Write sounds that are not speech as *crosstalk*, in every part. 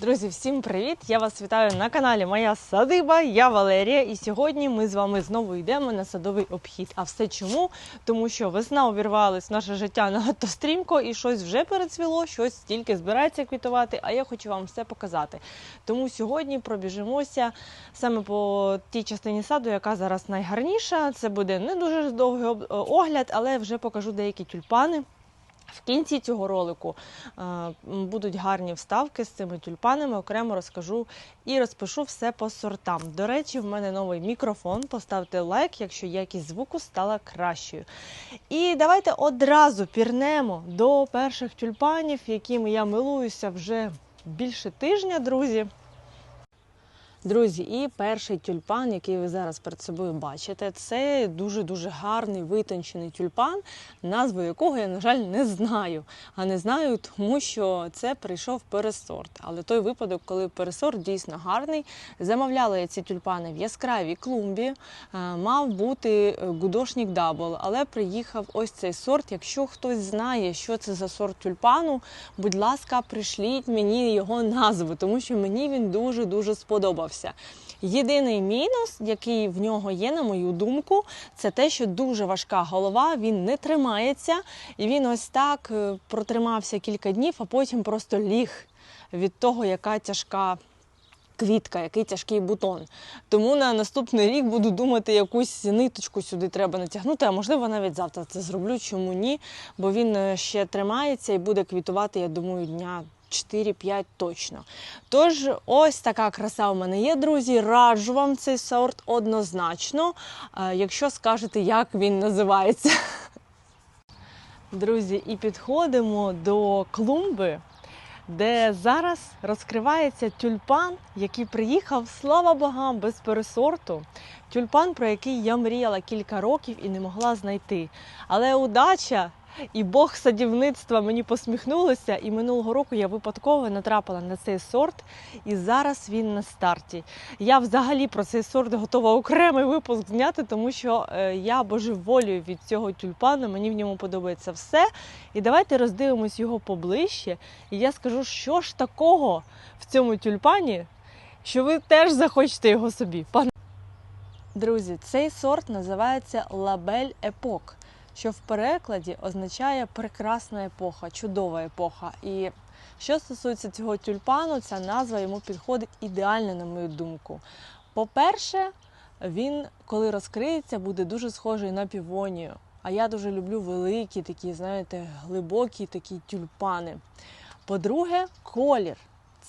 Друзі, всім привіт! Я вас вітаю на каналі Моя Садиба. Я Валерія, і сьогодні ми з вами знову йдемо на садовий обхід. А все чому? Тому що весна увірвалась в наше життя надто стрімко, і щось вже перецвіло, щось тільки збирається квітувати. А я хочу вам все показати. Тому сьогодні пробіжимося саме по тій частині саду, яка зараз найгарніша. Це буде не дуже довгий огляд, але вже покажу деякі тюльпани. В кінці цього ролику е, будуть гарні вставки з цими тюльпанами. Окремо розкажу і розпишу все по сортам. До речі, в мене новий мікрофон. Поставте лайк, якщо якість звуку стала кращою. І давайте одразу пірнемо до перших тюльпанів, якими я милуюся вже більше тижня, друзі. Друзі, і перший тюльпан, який ви зараз перед собою бачите, це дуже-дуже гарний витончений тюльпан, назву якого я, на жаль, не знаю. А не знаю, тому що це прийшов пересорт. Але той випадок, коли пересорт дійсно гарний, замовляла я ці тюльпани в яскравій клумбі. Е, Мав бути е, гудошнік дабл, але приїхав ось цей сорт. Якщо хтось знає, що це за сорт тюльпану, будь ласка, пришліть мені його назву, тому що мені він дуже-дуже сподобався. Єдиний мінус, який в нього є, на мою думку, це те, що дуже важка голова, він не тримається, і він ось так е, протримався кілька днів, а потім просто ліг від того, яка тяжка. Квітка, який тяжкий бутон. Тому на наступний рік буду думати, якусь ниточку сюди треба натягнути, а можливо навіть завтра це зроблю. Чому ні? Бо він е, ще тримається і буде квітувати, я думаю, дня 4-5 точно. Тож, ось така краса у мене є, друзі. Раджу вам цей сорт однозначно, е, якщо скажете, як він називається. Друзі, і підходимо до клумби, де зараз розкривається тюльпан, який приїхав, слава богам, без пересорту. Тюльпан, про який я мріяла кілька років і не могла знайти. Але удача і Бог садівництва мені посміхнулися, і минулого року я випадково натрапила на цей сорт, і зараз він на старті. Я взагалі про цей сорт готова окремий випуск зняти, тому що е, я божеволюю від цього тюльпану. Мені в ньому подобається все. І давайте роздивимось його поближче. І я скажу, що ж такого в цьому тюльпані, що ви теж захочете його собі. Друзі, цей сорт називається Лабель Епок, що в перекладі означає прекрасна епоха, чудова епоха. І що стосується цього тюльпану, ця назва йому підходить ідеально, на мою думку. По-перше, він, коли розкриється, буде дуже схожий на півонію. А я дуже люблю великі, такі, знаєте, глибокі такі тюльпани. По-друге, колір.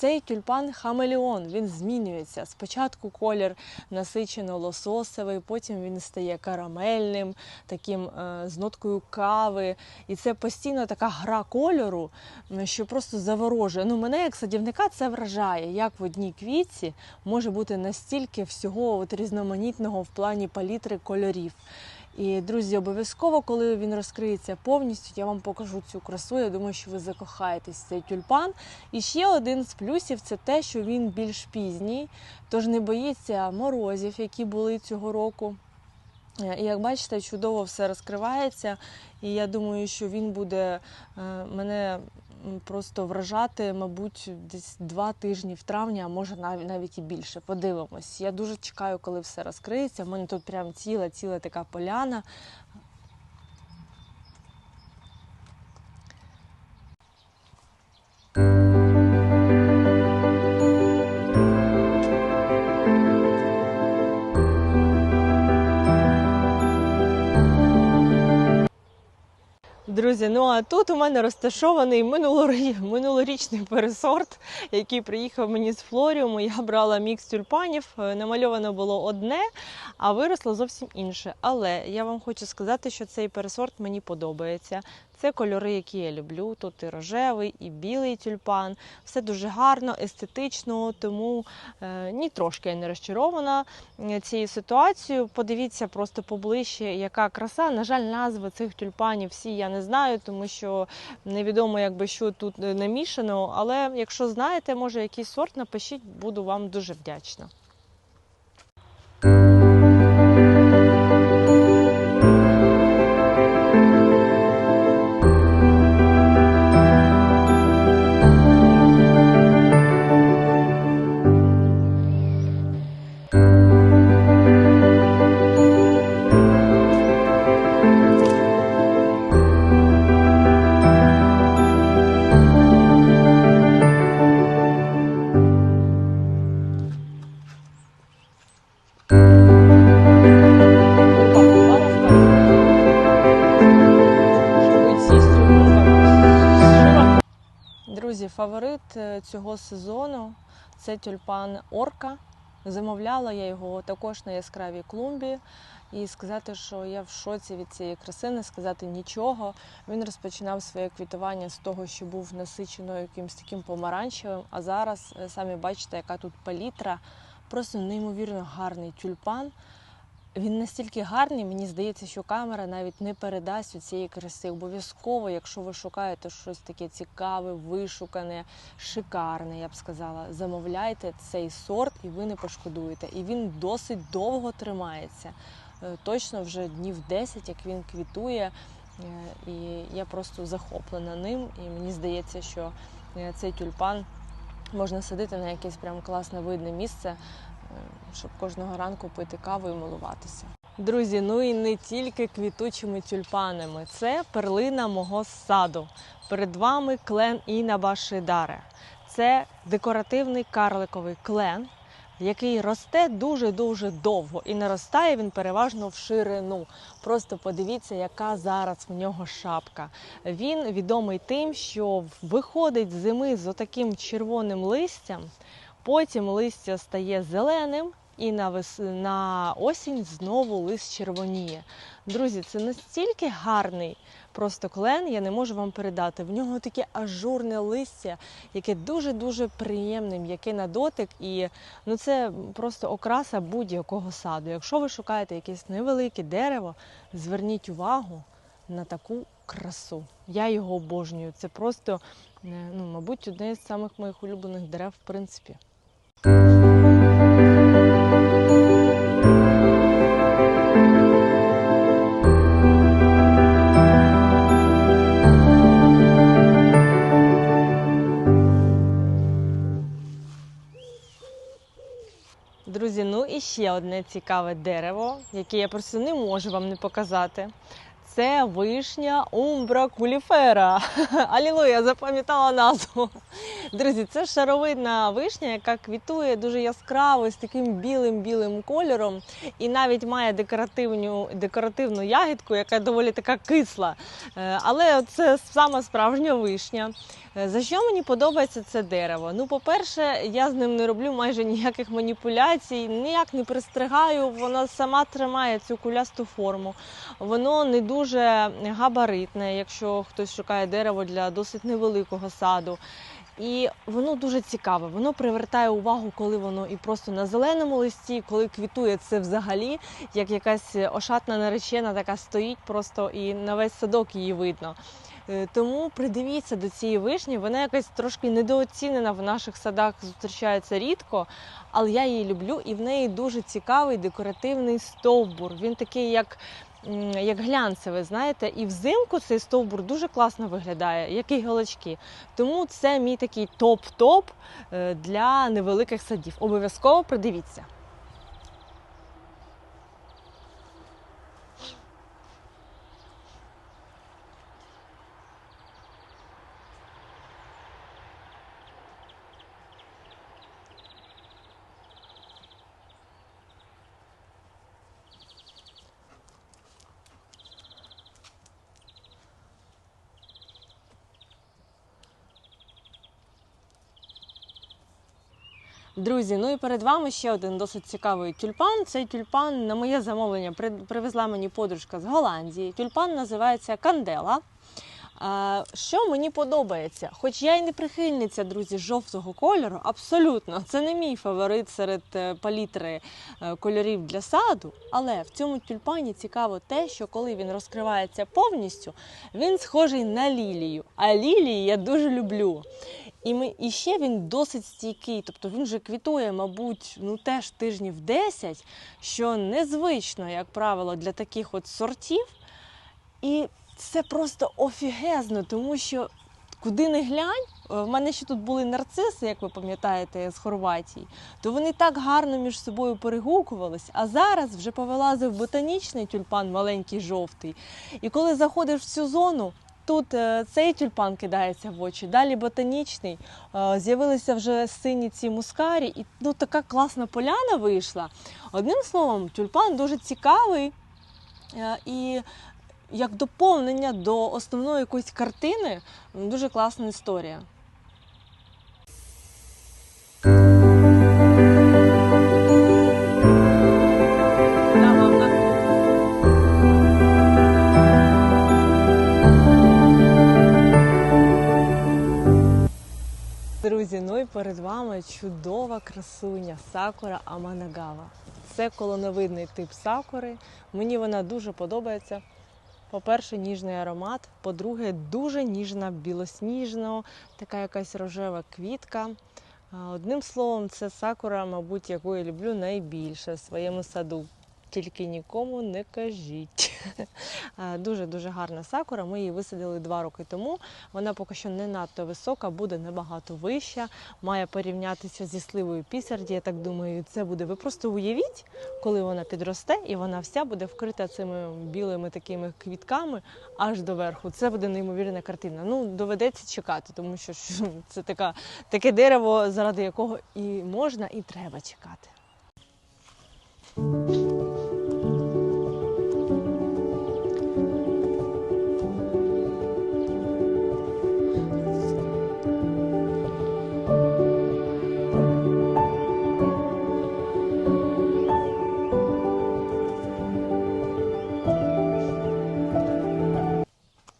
Цей тюльпан хамелеон, він змінюється. Спочатку колір насичено лососовий, потім він стає карамельним, таким е, з ноткою кави. І це постійно така гра кольору, що просто заворожує. Ну, мене як садівника це вражає, як в одній квітці може бути настільки всього от різноманітного в плані палітри кольорів. І, друзі, обов'язково, коли він розкриється повністю, я вам покажу цю красу. Я думаю, що ви закохаєтесь в цей тюльпан. І ще один з плюсів це те, що він більш пізній, тож не боїться морозів, які були цього року. Е, І як бачите, чудово все розкривається. І я думаю, що він буде е, мене просто вражати, мабуть, десь два тижні в травні, а може навіть і більше. Подивимось. Я дуже чекаю, коли все розкриється. У мене тут прям ціла, ціла така поляна. Друзі, ну а тут у мене розташований минулорі- минулорічний пересорт, який приїхав мені з Флоріуму. Я брала мікс тюльпанів. е, Намальовано було одне, а виросло зовсім інше. Але я вам хочу сказати, що цей пересорт мені подобається. Це кольори, які я люблю. Тут і рожевий, і білий тюльпан. Все дуже гарно, естетично, тому е, ні трошки я не розчарована е, цією ситуацією. Подивіться просто поближче, яка краса. На жаль, назви цих тюльпанів всі я не знаю, тому що невідомо, якби що тут е, намішано. Але якщо знаєте, може якийсь сорт, напишіть, буду вам дуже вдячна. Цього сезону це тюльпан Орка. Замовляла я його також на яскравій клумбі. І сказати, що я в шоці від цієї краси, не сказати нічого. Він розпочинав своє квітування з того, що був насиченою якимось таким помаранчевим. А зараз е, самі бачите, яка тут палітра. Просто неймовірно гарний тюльпан. Він настільки гарний, мені здається, що камера навіть не передасть у цієї краси. Обов'язково, якщо ви шукаєте щось таке цікаве, вишукане, шикарне, я б сказала, замовляйте цей сорт, і ви не пошкодуєте. І він досить довго тримається. Е, Точно вже днів 10, як він квітує. Е, І я просто захоплена ним. І мені здається, що е, цей тюльпан можна садити на якесь прям класне видне місце, щоб кожного ранку пити каву і милуватися. Друзі, ну і не тільки квітучими тюльпанами, це перлина мого саду. Перед вами клен Інаба Шидаре. Це декоративний карликовий клен, який росте дуже-дуже довго і наростає він переважно в ширину. Просто подивіться, яка зараз в нього шапка. Він відомий тим, що виходить з зими з отаким червоним листям, потім листя стає зеленим. І на вес... на осінь знову лист червоніє. Друзі, це настільки гарний просто клен, я не можу вам передати. В нього таке ажурне листя, яке дуже-дуже приємне, м'яке на дотик. І ну, це просто окраса будь-якого саду. Якщо ви шукаєте якесь невелике дерево, зверніть увагу на таку красу. Я його обожнюю. Це просто, ну, мабуть, одне з самих моїх улюблених дерев, в принципі. Друзі, ну і ще одне цікаве дерево, яке я просто не можу вам не показати. Це вишня Умбра куліфера. *laughs* Алілуя, запам'ятала назву. Друзі, це шаровидна вишня, яка квітує дуже яскраво з таким білим-білим кольором, і навіть має декоративну, декоративну ягідку, яка доволі така кисла. Е, Але це сама справжня вишня. Е, За що мені подобається це дерево? Ну, по-перше, я з ним не роблю майже ніяких маніпуляцій, ніяк не пристригаю, воно сама тримає цю кулясту форму. Воно не дуже габаритне, якщо хтось шукає дерево для досить невеликого саду. І воно дуже цікаве. Воно привертає увагу, коли воно і просто на зеленому листі, коли квітує це взагалі, як якась ошатна наречена така стоїть, просто і на весь садок її видно. Е, Тому придивіться до цієї вишні. Вона якась трошки недооцінена в наших садах, зустрічається рідко, але я її люблю, і в неї дуже цікавий декоративний стовбур. Він такий, як, як глянцеве, знаєте, і взимку цей стовбур дуже класно виглядає, як і голочки. Тому це мій такий топ-топ е, для невеликих садів. Обов'язково придивіться. Друзі, ну і перед вами ще один досить цікавий тюльпан. Цей тюльпан на моє замовлення привезла мені подружка з Голландії. Тюльпан називається Кандела. Що мені подобається? Хоч я й не прихильниця, друзі, жовтого кольору, абсолютно, це не мій фаворит серед е, палітри е, кольорів для саду. Але в цьому тюльпані цікаво те, що коли він розкривається повністю, він схожий на лілію. А лілії я дуже люблю. І, ми, і ще він досить стійкий, тобто він вже квітує, мабуть, ну теж тижнів 10, що незвично, як правило, для таких от сортів. І це просто офігезно, тому що куди не глянь, е, в мене ще тут були нарциси, як ви пам'ятаєте, з Хорватії, то вони так гарно між собою перегукувались. А зараз вже повилазив ботанічний тюльпан, маленький жовтий. І коли заходиш в цю зону, тут е, цей тюльпан кидається в очі, далі ботанічний, е, з'явилися вже сині ці мускарі, і ну, така класна поляна вийшла. Одним словом, тюльпан дуже цікавий. Е, І як доповнення до основної якоїсь картини, дуже класна історія. Перед вами чудова красуня сакура Аманагава. Це колоновидний тип сакури. Мені вона дуже подобається. По-перше, ніжний аромат. По-друге, дуже ніжна, білосніжна, така якась рожева квітка. Одним словом, це сакура, мабуть, яку я люблю найбільше в своєму саду. Тільки нікому не кажіть. *laughs* Дуже дуже гарна сакура. Ми її висадили два роки тому. Вона поки що не надто висока, буде набагато вища. Має порівнятися зі сливою пісарді. Я так думаю, це буде. Ви просто уявіть, коли вона підросте, і вона вся буде вкрита цими білими такими квітками аж до верху. Це буде неймовірна картина. Ну, доведеться чекати, тому що *laughs* це така, таке дерево, заради якого і можна, і треба чекати.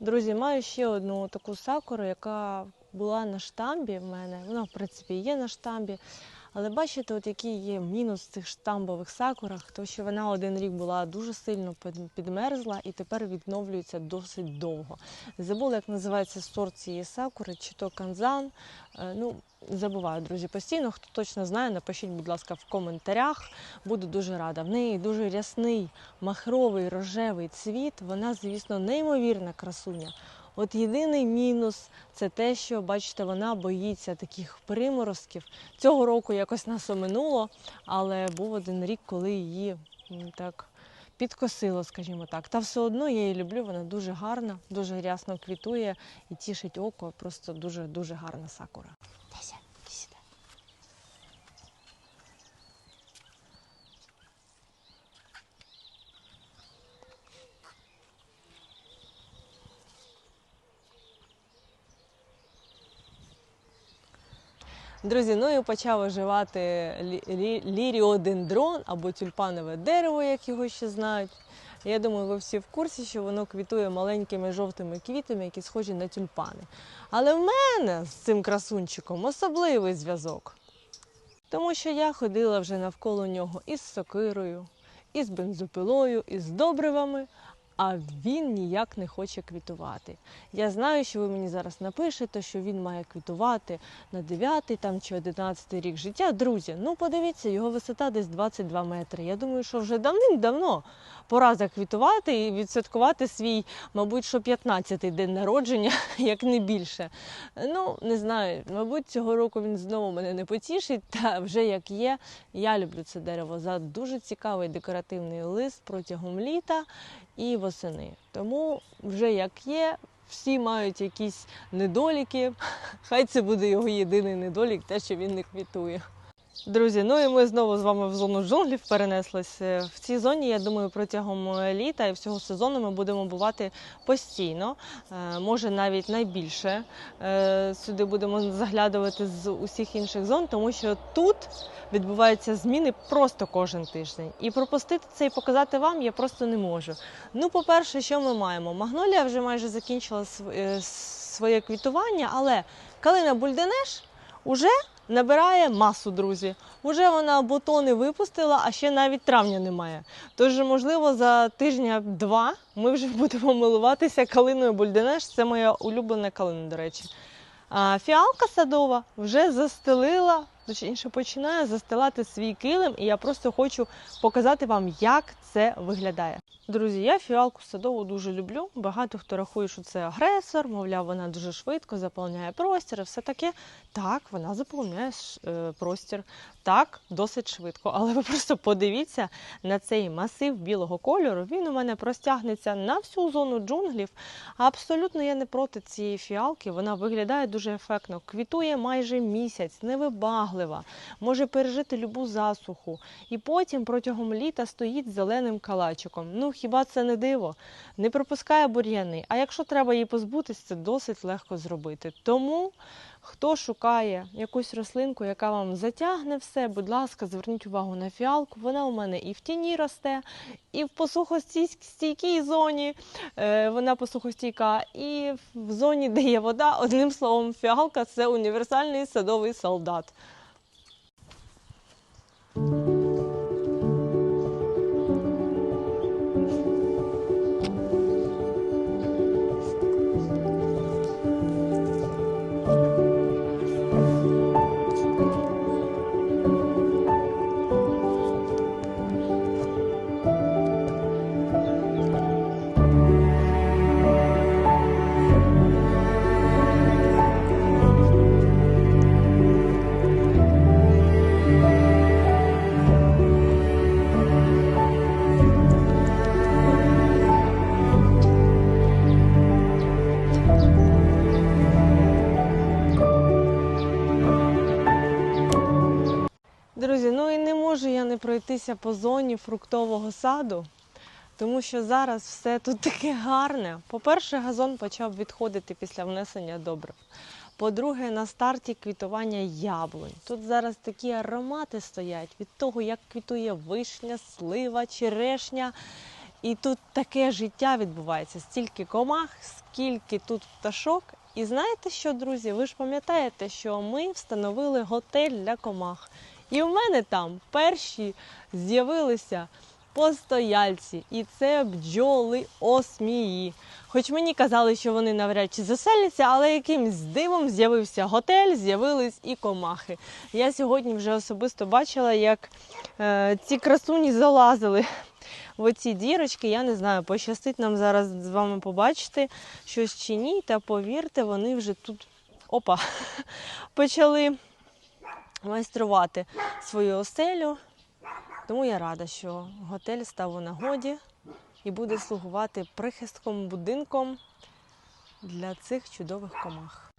Друзі, маю ще одну таку сакуру, яка була на штамбі в мене. Вона, в принципі, є на штамбі. Але бачите, от який є мінус в цих штамбових сакурах, то що вона один рік була дуже сильно під- підмерзла і тепер відновлюється досить довго. Забула, як називається сорт цієї сакури, чи то канзан. Е, Ну, забуваю, друзі, постійно. Хто точно знає, напишіть, будь ласка, в коментарях. Буду дуже рада. В неї дуже рясний, махровий, рожевий цвіт. Вона, звісно, неймовірна красуня. От єдиний мінус це те, що бачите, вона боїться таких приморозків. Цього року якось нас оминуло, але був один рік, коли її так підкосило, скажімо так. Та все одно я її люблю, вона дуже гарна, дуже рясно квітує і тішить око. Просто дуже дуже гарна сакура. Друзі, ну і почав оживати лі- лі- ліріодендрон або тюльпанове дерево, як його ще знають. Я думаю, ви всі в курсі, що воно квітує маленькими жовтими квітами, які схожі на тюльпани. Але в мене з цим красунчиком особливий зв'язок. Тому що я ходила вже навколо нього із сокирою, із бензопилою, із добривами, а він ніяк не хоче квітувати. Я знаю, що ви мені зараз напишете, що він має квітувати на 9 там, чи 11 рік життя. Друзі, ну подивіться, його висота десь 22 метри. Я думаю, що вже давним-давно пора заквітувати і відсвяткувати свій, мабуть, що 15-й день народження, *laughs* як не більше. Ну, не знаю, мабуть, цього року він знову мене не потішить, та вже як є. Я люблю це дерево за дуже цікавий декоративний лист протягом літа і восени. Тому вже як є, всі мають якісь недоліки. *laughs* Хай це буде його єдиний недолік, те, що він не квітує. Друзі, ну і ми знову з вами в зону джунглів перенеслися. В цій зоні, я думаю, протягом літа і всього сезону ми будемо бувати постійно, Е, може навіть найбільше. Е, Сюди будемо заглядувати з усіх інших зон, тому що тут відбуваються зміни просто кожен тиждень. І пропустити це і показати вам я просто не можу. Ну, по-перше, що ми маємо? Магнолія вже майже закінчила е, своє квітування, але калина бульденеш уже набирає масу, друзі. Уже вона бутони випустила, а ще навіть травня немає. Тож, можливо, за тижня-два ми вже *laughs* будемо милуватися калиною бульденеш. Це моя улюблена калина, до речі. А фіалка садова вже застелила, точніше починає застилати свій килим, і я просто хочу показати вам, як це виглядає. Друзі, я фіалку садову дуже люблю. Багато хто рахує, що це агресор, мовляв, вона дуже швидко заповняє простір і все таке. Так, вона заповняє е, простір. Так, досить швидко. Але ви просто подивіться на цей масив білого кольору. Він у мене простягнеться на всю зону джунглів. Абсолютно я не проти цієї фіалки. Вона виглядає дуже ефектно. Квітує майже місяць, невибаглива, може пережити любу засуху. І потім протягом літа стоїть зеленим калачиком. Ну хіба це не диво? Не пропускає бур'яни. А якщо треба її позбутись, це досить легко зробити. Тому Хто шукає якусь рослинку, яка вам затягне все, будь ласка, зверніть увагу на фіалку. Вона у мене і в тіні росте, і в посухостійкій зоні. Е, Вона посухостійка, і в зоні, де є вода. Одним словом, фіалка це універсальний садовий солдат. Пройтися по зоні фруктового саду, тому що зараз все тут таке гарне. По-перше, газон почав відходити після внесення добрив. По-друге, на старті квітування яблунь. Тут зараз такі аромати стоять від того, як квітує вишня, слива, черешня. І тут таке життя відбувається, стільки комах, скільки тут пташок. І знаєте що, друзі? Ви ж пам'ятаєте, що ми встановили готель для комах. І в мене там перші з'явилися постояльці, і це бджоли осмії. Хоч мені казали, що вони навряд чи заселяться, але якимсь дивом з'явився готель, з'явились і комахи. Я сьогодні вже особисто бачила, як е, ці красуні залазили в оці дірочки. Я не знаю, пощастить нам зараз з вами побачити щось чи ні. Та повірте, вони вже тут опа, *laughs* почали майструвати свою оселю. Тому я рада, що готель став у нагоді і буде слугувати прихистком, будинком для цих чудових комах.